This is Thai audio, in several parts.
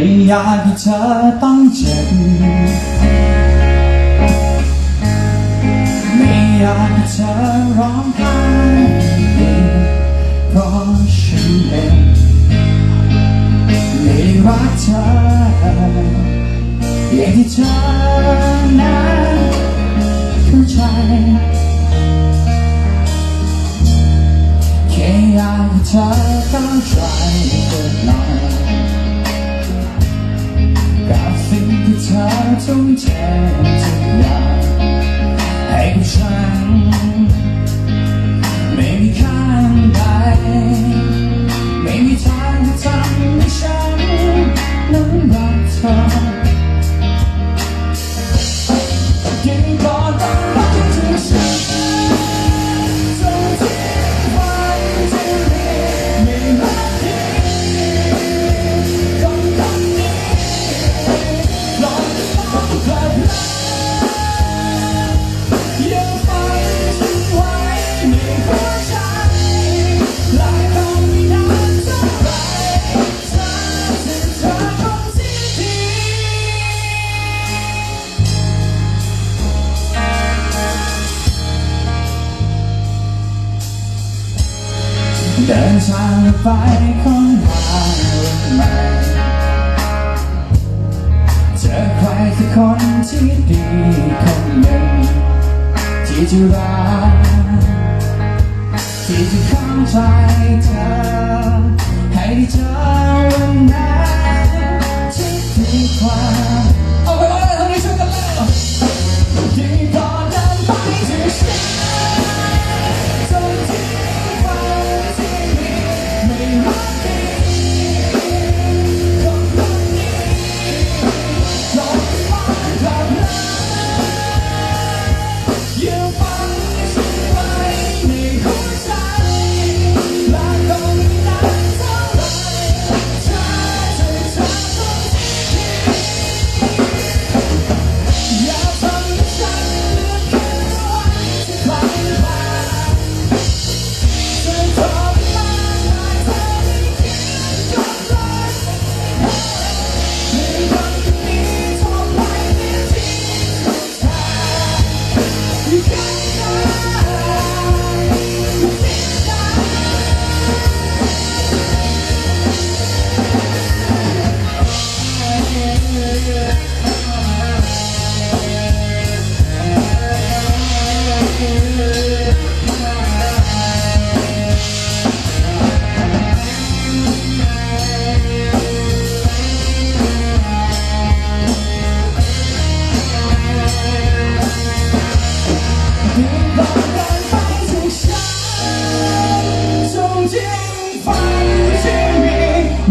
อยากให้เธอต้องเจ็บไม่อยากให้เธอร้องไห้เพราะฉันเองไม่รักเธออย่างที่เธอนั้นเข้าใจแค่อยากให้เธอเข้าใจสักหน่อย เธอทุ่มเททุกอย่างให้กับฉัน ไม่มีข้าใดไม่มีทางที่ทำให้ฉันนั้นรักเธอ เดินทางไปค้นหาใหม่เจอใครสักคนที่ดีคนหนึ่งที่จะรักที่จะเข้าใจเธอให้ได้เจอวันนั้นที่ดีกว่า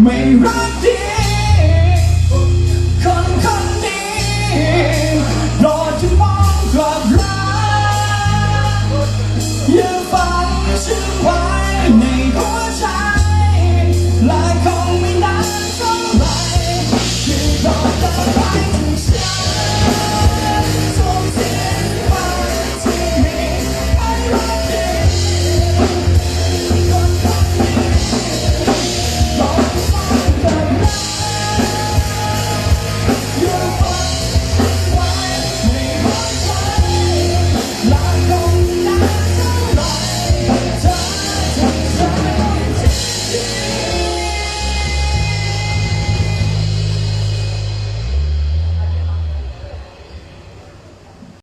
ไม่รักจริง